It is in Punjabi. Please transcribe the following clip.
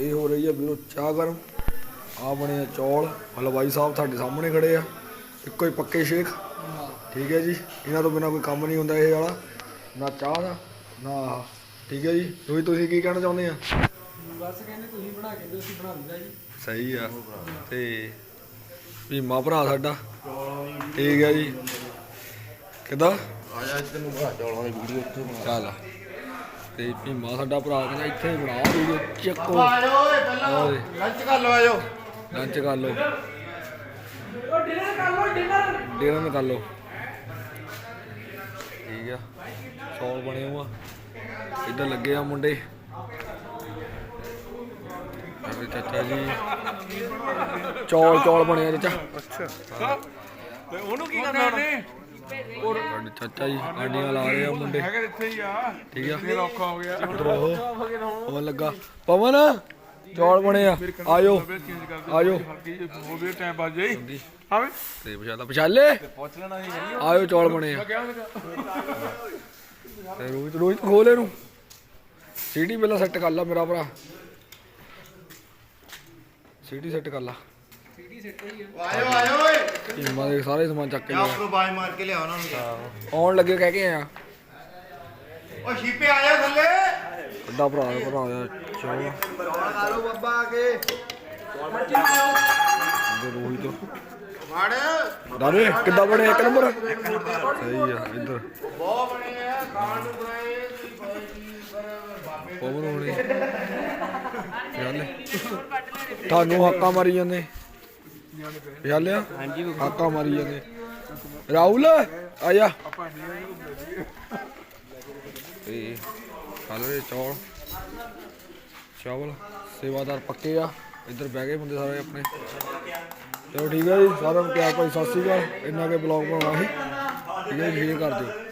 ਇਹ ਹੋ ਰਹੀ ਹੈ ਵੀਰੋ ਚਾਹ ਗਰਮ। ਆ ਬਣੇ ਆ ਚੌਲ। ਹਲਵਾਈ ਸਾਹਿਬ ਤੁਹਾਡੇ ਸਾਹਮਣੇ ਖੜੇ ਆ। ਇੱਕੋ ਹੀ ਪੱਕੇ ਸ਼ੇਖ। ਠੀਕ ਹੈ ਜੀ। ਇਹਨਾਂ ਤੋਂ ਬਿਨਾ ਕੋਈ ਕੰਮ ਨਹੀਂ ਹੁੰਦਾ ਇਹ ਵਾਲਾ। ਨਾ ਚਾਹ ਦਾ ਨਾ ਆਹ। ਠੀਕ ਹੈ ਜੀ। ਤੁਸੀਂ ਤੁਸੀਂ ਕੀ ਕਹਿਣਾ ਚਾਹੁੰਦੇ ਆ? ਬਸ ਕਹਿੰਦੇ ਤੁਸੀਂ ਬਣਾ ਕੇ ਦਿਓ ਅਸੀਂ ਬਣਾ ਦਿੰਦਾ ਜੀ। ਸਹੀ ਆ। ਤੇ ਭੀਮਾ ਭਰਾ ਸਾਡਾ। ਠੀਕ ਹੈ ਜੀ। ਕਿਦਾਂ? ਆਇਆ ਅੱਜ ਤੈਨੂੰ ਬਣਾ ਚੌਲਾਂ ਦੀ ਵੀਡੀਓ ਉੱਥੇ ਬਣਾ। ਚੱਲ। ਤੇ ਭੀਮਾ ਸਾਡਾ ਭਰਾ ਕਹਿੰਦਾ ਇੱਥੇ ਬਣਾ ਵੀਡੀਓ ਚੱਕੋ। ਆਜੋ ਓਏ ਪਹਿਲਾਂ ਓਏ ਲੰਚ ਕਰ ਲਓ ਆਜੋ ਲੰਚ ਕਰ ਲਓ। ਉਹ ਡਿਨਰ ਕਰ ਲਓ। ਡਿਨਰ ਡਿਨਰ ਕਰ ਲਓ ਠੀਕ ਆ। ਚੌਲ ਬਣੇ ਹੋਆ ਇੱਧਰ ਲੱਗੇ ਆ ਮੁੰਡੇ। ਅਰੇ ਚਾਚਾ ਜੀ। ਚੌਲ ਚੌਲ ਬਣੇ ਆ ਚਾਚਾ। ਉਹਨੂੰ ਕੀ ਕਰਨਾ ਉਹਨੇ ਸਾਡੇ ਚਾਚਾ ਜੀ ਆਂਡੀਆਂ ਲਾ ਰਹੇ ਆ ਮੁੰਡੇ। ਹੈਗਾ ਇੱਥੇ ਹੀ ਆ। ਠੀਕ ਆ। ਫੇਰ ਔਖਾ ਹੋ ਗਿਆ। ਉਹ। ਪਵਨ ਲੱਗਾ। ਪਵਨ ਚੌਲ ਬਣੇ ਆ। ਆਜੋ ਆਜੋ ਹੋ ਵੀ ਟਾਈਮ ਬਾਜ ਜਾਈ। ਹਾਂ ਤੇ ਪਛਾਲਾ ਪਛਾਲੇ? ਪੁੱਛ ਲੈਣਾ ਸੀ। ਆਜੋ ਚੌਲ ਬਣੇ ਆ। ਤੇ ਰੋਹਿਤ ਰੋਹਿਤ ਖੋਲ ਇਹਨੂੰ। ਸੀਟੀ ਪਹਿਲਾਂ ਸੈੱਟ ਕਰ ਲਾ ਮੇਰਾ ਭਰਾ। ਸੀਟੀ ਸੈੱਟ ਕਰ ਲਾ। ਆਜੋ ਆਜੋ ਓਏ। ਟੀਮਾਂ ਦੇ ਸਾਰੇ ਸਮਾਨ ਚੱਕ ਕੇ ਜਾ ਲਿਆ। ਉੱਪਰੋਂ ਬਾਜ ਮਾਰ ਕੇ ਲਿਆ ਉਹਨਾਂ। ਨੂੰ ਆਉਣ ਲੱਗੇ ਕਹਿ ਕੇ ਆ ਓ ਸ਼ੀਪੇ ਆਇਆ ਥੱਲੇ। ਵੱਡਾ ਭਰਾ ਦਾ ਭਰਾ ਆ ਚੌਲ। ਲਓ ਬੱਬਾ ਆ ਕੇ ਵੜ। ਦਾਰੇ ਕਿੱਦਾਂ ਬਣੇ? ਇੱਕ ਨੰਬਰ। ਸਹੀ ਆ ਇੱਧਰ। ਬਹੁਤ ਬਣੇ ਆ। ਨੂੰ ਬਣਾਏ ਤੁਸੀਂ ਪਤਾ ਕੀ ਪਰ ਬਾਬੇ ਪਵਨ ਹੋਣੇ। ਚੱਲ ਤੁਹਾਨੂੰ ਹੱਕਾ ਮਾਰੀ ਜਾਂਦੇ। ਚੱਲਿਆ ਹਾਂਜੀ ਹੱਕਾ ਮਾਰੀ ਜਾਂਦੇ। ਰਾਹੁਲ ਆ ਜਾ ਤੇ ਚੱਲ ਰਹੇ ਚੌਲ। ਚਾਵਲ ਸੇਵਾਦਾਰ ਪੱਕੇ ਆ। ਇੱਧਰ ਬਹਿ ਗਏ ਬੰਦੇ ਸਾਰੇ ਆਪਣੇ। ਚਲੋ ਠੀਕ ਹੈ ਜੀ ਸਾਰਿਆਂ ਨੂੰ ਪਿਆਰ ਭਾਈ ਸਤਿ ਸ਼੍ਰੀ ਅਕਾਲ। ਇੰਨਾ ਕੇ ਬਲੌਗ ਬਣਾਉਣਾ ਸੀ। ਠੀਕ ਹੈ ਜੀ ਕਰ ਦਿਓ।